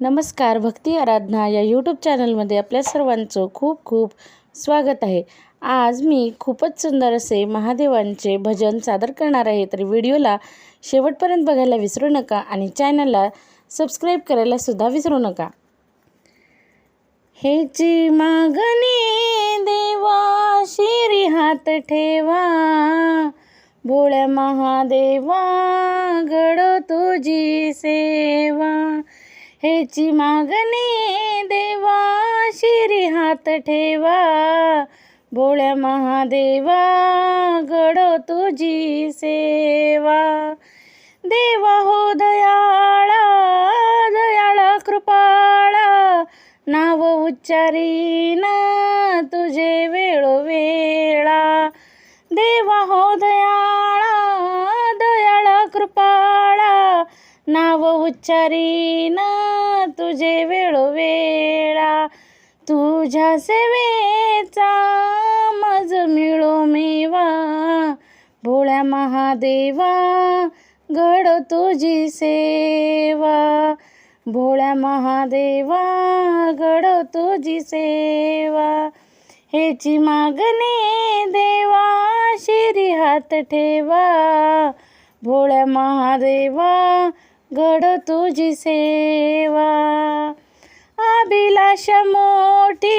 नमस्कार भक्ती आराधना या यूट्यूब चॅनलमध्ये आपल्या सर्वांचं खूप खूप स्वागत आहे. आज मी खूपच सुंदर असे महादेवांचे भजन सादर करणार आहे तर व्हिडिओला शेवटपर्यंत बघायला विसरू नका आणि चॅनलला सबस्क्राईब करायला सुद्धा विसरू नका. हेची मागणी देवा शिरी हात ठेवा. भोळ्या महादेवा घडो तुझी सेवा. हेची मागणी देवा शिरी हात ठेवा. भोळ्या महादेवा घडो तुझी सेवा. देवा हो दयाळा दयाळा कृपाळा. नाव उच्चारीना तुझे वेळोवेळा. देवा हो दयाळा दयाळा कृपाळा. नाव उच्चारीना तुझे वेळोवेळा तुझ्या सेवेचा मज मिळो मेवा. भोळ्या महादेवा घड तुझी सेवा. भोळ्या महादेवा घड तुझी सेवा. हेची मागणी देवा शिरी हात ठेवा. भोळ्या महादेवा घड तुझी सेवा. अभिलाष मोठी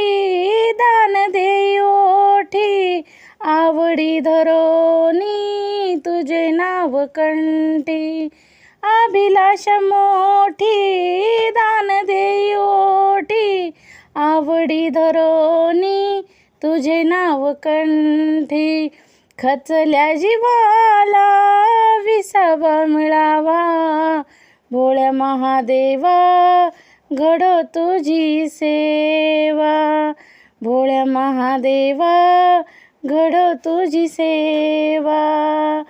दान देयोठी आवडी धरोनी तुझे नाव कंठी. अभिलाष मोठी दान देयोठी आवडी धरोनी तुझे नाव कंठी. खचल्या जीवाला विसावा मिळावा. भोळ्या महादेवा घडो तुझी सेवा. भोळ्या महादेवा घडो तुझी सेवा.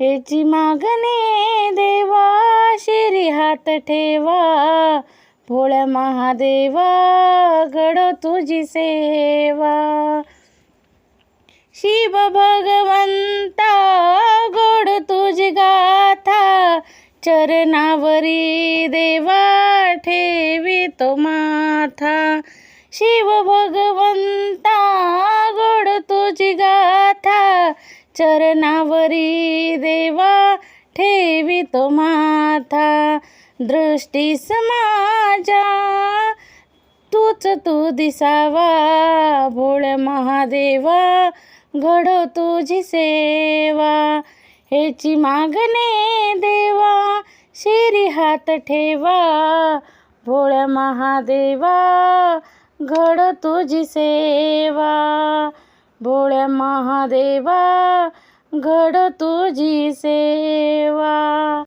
याची मागणे देवा शिरी हात ठेवा. भोळ्या महादेवा घडो तुझी सेवा. शिव भगवंता चरणावरी देवा ठेवी तो माथा. शिव भगवंता गोड तुझी गाथा. चरणावरी देवा ठेवी तो माथा. दृष्टी समाजा तूच तू दिसावा. भोळ महादेवा घडो तुझी सेवा. हेची मागणे देवा शिरी हात ठेवा. भोळ्या महादेवा घड तुझी सेवा. भोळ्या महादेवा घड तुझी सेवा.